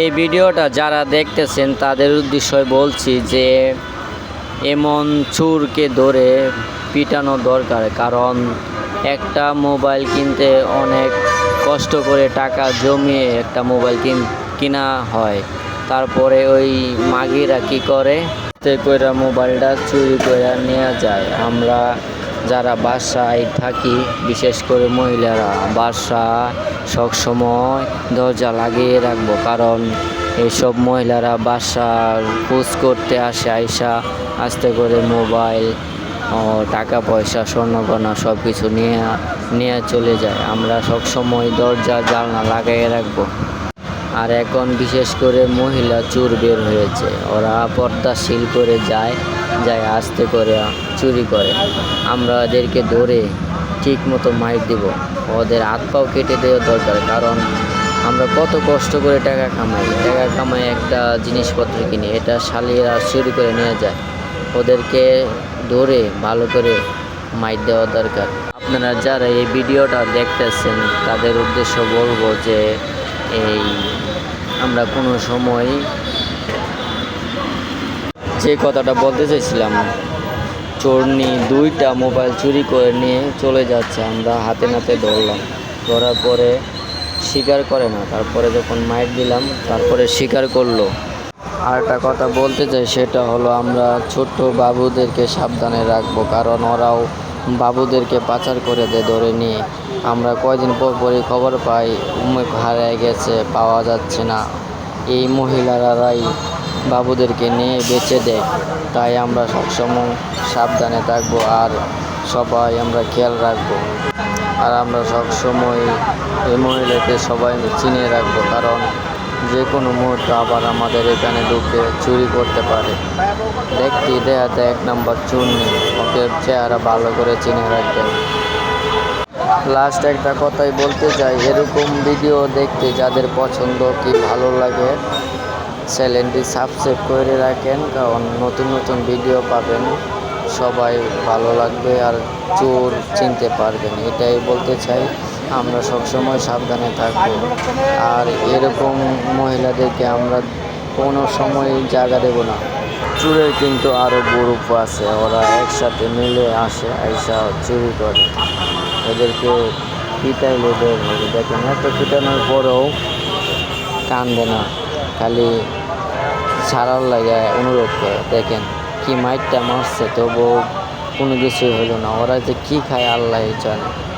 এই ভিডিওটা যারা দেখতেছেন, তাদের উদ্দেশ্যে বলছি যে এমন চুরকে ধরে পিটানো দরকার, কারণ একটা মোবাইল কিনতে অনেক কষ্ট করে টাকা জমিয়ে একটা মোবাইল কিন, কিনা হয়। তারপরে ওই মাগিরা কি করে? কইরা মোবাইলটা চুরি করে নিয়ে যায়। আমরা যারা বাসায় থাকি, বিশেষ করে মহিলারা বাসা সবসময় দরজা লাগিয়ে রাখব। কারণ এইসব মহিলারা বাসার খোঁজ করতে আসে, আইসা আস্তে করে মোবাইল টাকা পয়সা স্বর্ণগয়না সব কিছু নিয়ে নিয়ে চলে যায়। আমরা সবসময় দরজা, জানলা লাগাইয়ে রাখব। আর এখন বিশেষ করে মহিলা চোর বের হয়েছে। ওরা পর্দাশীল করে যায় যায় আস্তে করে চুরি করে। আমরা ওদেরকে ধরে ঠিক মতো মাইর দিব। ওদের হাত পাও কেটে দেওয়া দরকার, কারণ আমরা কত কষ্ট করে টাকা কামাই। টাকা কামাই একটা জিনিসপত্র কিনি, এটা শালিরা চুরি করে নিয়ে যায়। ওদেরকে ধরে ভালো করে মাইর দেওয়া দরকার। আপনারা যারা এই ভিডিওটা দেখতেছেন, তাদের উদ্দেশ্য বলব যে এই আমরা কোনো সময় যে কথাটা বলতে চাইছিলাম চোরনি দুইটা মোবাইল চুরি করে নিয়ে চলে যাচ্ছে, আমরা হাতে নাতে ধরলাম। ধরার পরে স্বীকার করে না, তারপরে যখন মাইর দিলাম, তারপরে স্বীকার করল। আর একটা কথা বলতে চাই, সেটা হলো আমরা ছোট্ট বাবুদেরকে সাবধানে রাখব, কারণ ওরাও বাবুদেরকে পাচার করে দেয় ধরে নিয়ে আমরা কয়দিন পর পরই খবর পাই উমেক হারিয়ে গেছে, পাওয়া যাচ্ছে না। এই মহিলারাই বাবুদেরকে নিয়ে বেঁচে দেয় তাই আমরা সবসময় সাবধানে থাকব আর সবাই আমরা খেয়াল রাখব। আর আমরা সবসময় এই মহিলাকে সবাই চিনে রাখব, কারণ যে কোনো মুহূর্তে আবার আমাদের এখানে ঢুকে চুরি করতে পারে। দেখতে দেখাতে এক নাম্বার চুন্নি। ওকে চেহারা ভালো করে চিনে রাখবেন লাস্ট একটা কথাই বলতে চাই, এরকম ভিডিও দেখতে যাদের পছন্দ কি ভালো লাগে, চ্যানেলটি সাবস্ক্রাইব করে রাখেন, কারণ নতুন নতুন ভিডিও পাবেন। সবাই ভালো লাগবে আর চোর চিনতে পারবেন, এটাই বলতে চাই। আমরা সবসময় সাবধানে থাকব। আর এরকম মহিলাদেরকে আমরা কোনো সময় জায়গা দেব না। চুরের কিন্তু আরও গ্রুপ আছে, ওরা একসাথে মিলে আসে, আইসা চুরি করে। এদেরকে পিটাইলে বের হবে। দেখেন, এত পিটানোর পরেও কান্দে না। খালি ছাড়ার লাগে অনুরোধ করে। দেখেন, কি মাইকটা মারছে, তবুও কোনো কিছুই হলো না। ওরা যে কী খায় আল্লাহ জানে।